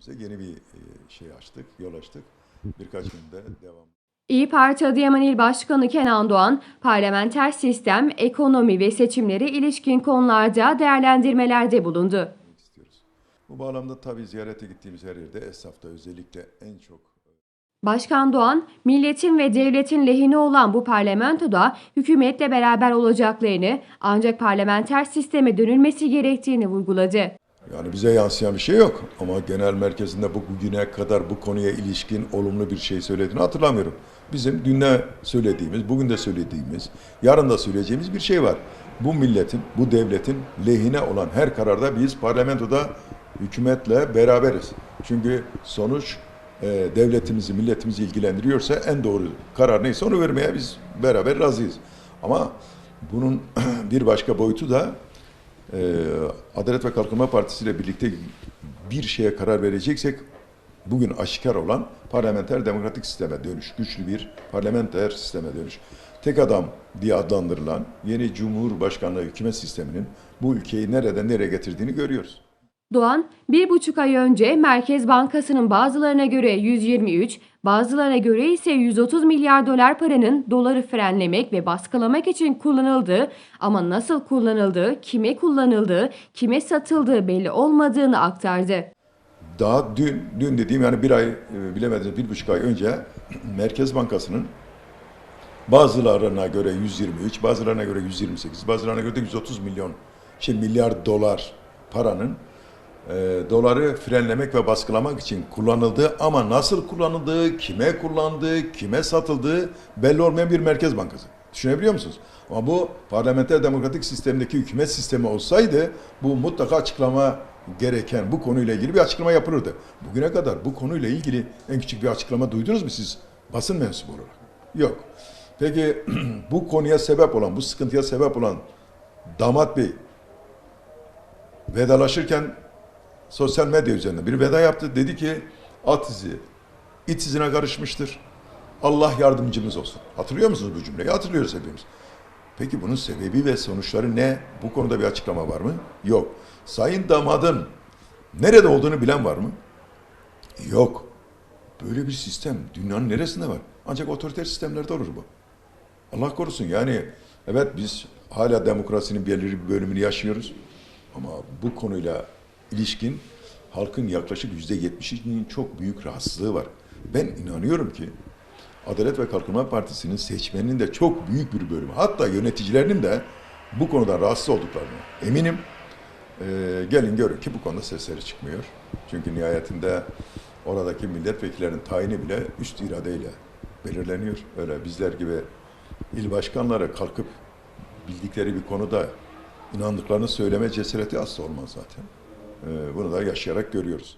kendimize yeni bir e, şey açtık, yol açtık. Birkaç günde devam İyi Parti Adıyaman İl Başkanı Kenan Doğan, parlamenter sistem, ekonomi ve seçimlere ilişkin konularda değerlendirmelerde bulundu. Bu bağlamda tabii ziyarete gittiğimiz her yerde esnafta özellikle en çok Başkan Doğan, milletin ve devletin lehine olan bu parlamentoda hükümetle beraber olacaklarını ancak parlamenter sisteme dönülmesi gerektiğini vurguladı. Yani bize yansıyan bir şey yok. Ama genel merkezinde bu bugüne kadar bu konuya ilişkin olumlu bir şey söylediğini hatırlamıyorum. Bizim dün de söylediğimiz, bugün de söylediğimiz, yarın da söyleyeceğimiz bir şey var. Bu milletin, bu devletin lehine olan her kararda biz parlamentoda hükümetle beraberiz. Çünkü sonuç e, devletimizi, milletimizi ilgilendiriyorsa en doğru karar neyse onu vermeye biz beraber razıyız. Ama bunun bir başka boyutu da Adalet ve Kalkınma Partisi ile birlikte bir şeye karar vereceksek bugün aşikar olan parlamenter demokratik sisteme dönüş, güçlü bir parlamenter sisteme dönüş. Tek adam diye adlandırılan yeni Cumhurbaşkanlığı hükümet sisteminin bu ülkeyi nereden nereye getirdiğini görüyoruz. Doğan, bir buçuk ay önce Merkez Bankası'nın bazılarına göre 123, bazılarına göre ise 130 milyar dolar paranın doları frenlemek ve baskılamak için kullanıldığı ama nasıl kullanıldığı, kime kullanıldığı, kime satıldığı belli olmadığını aktardı. Daha dün, dün dediğim yani bir ay, e, bilemediniz bir buçuk ay önce Merkez Bankası'nın bazılarına göre 123, bazılarına göre 128, bazılarına göre de 130 milyon, şey milyar dolar paranın doları frenlemek ve baskılamak için kullanıldığı ama nasıl kullanıldığı, kime kullandığı, kime satıldığı belli olmayan bir Merkez Bankası. Düşünebiliyor musunuz? Ama bu parlamenter demokratik sistemdeki hükümet sistemi olsaydı bu mutlaka açıklama gereken bu konuyla ilgili bir açıklama yapılırdı. Bugüne kadar bu konuyla ilgili en küçük bir açıklama duydunuz mu siz basın mensubu olarak? Yok. Peki bu konuya sebep olan, bu sıkıntıya sebep olan damat bey vedalaşırken sosyal medya üzerinden bir veda yaptı. Dedi ki at izi, it izine karışmıştır. Allah yardımcımız olsun. Hatırlıyor musunuz bu cümleyi? Hatırlıyoruz hepimiz. Peki bunun sebebi ve sonuçları ne? Bu konuda bir açıklama var mı? Yok. Sayın damadın nerede olduğunu bilen var mı? Yok. Böyle bir sistem dünyanın neresinde var? Ancak otoriter sistemlerde olur bu. Allah korusun yani evet biz hala demokrasinin belirli bir bölümünü yaşıyoruz. Ama bu konuyla ilişkin halkın yaklaşık yüzde yetmişinin çok büyük rahatsızlığı var. Ben inanıyorum ki Adalet ve Kalkınma Partisi'nin seçmeninin de çok büyük bir bölümü hatta yöneticilerinin de bu konuda rahatsız olduklarını eminim. Ee, gelin görün ki bu konuda sesleri çıkmıyor. Çünkü nihayetinde oradaki milletvekillerinin tayini bile üst iradeyle belirleniyor. Öyle bizler gibi il başkanları kalkıp bildikleri bir konuda inandıklarını söyleme cesareti asla olmaz zaten. Ee, bunu da yaşayarak görüyoruz.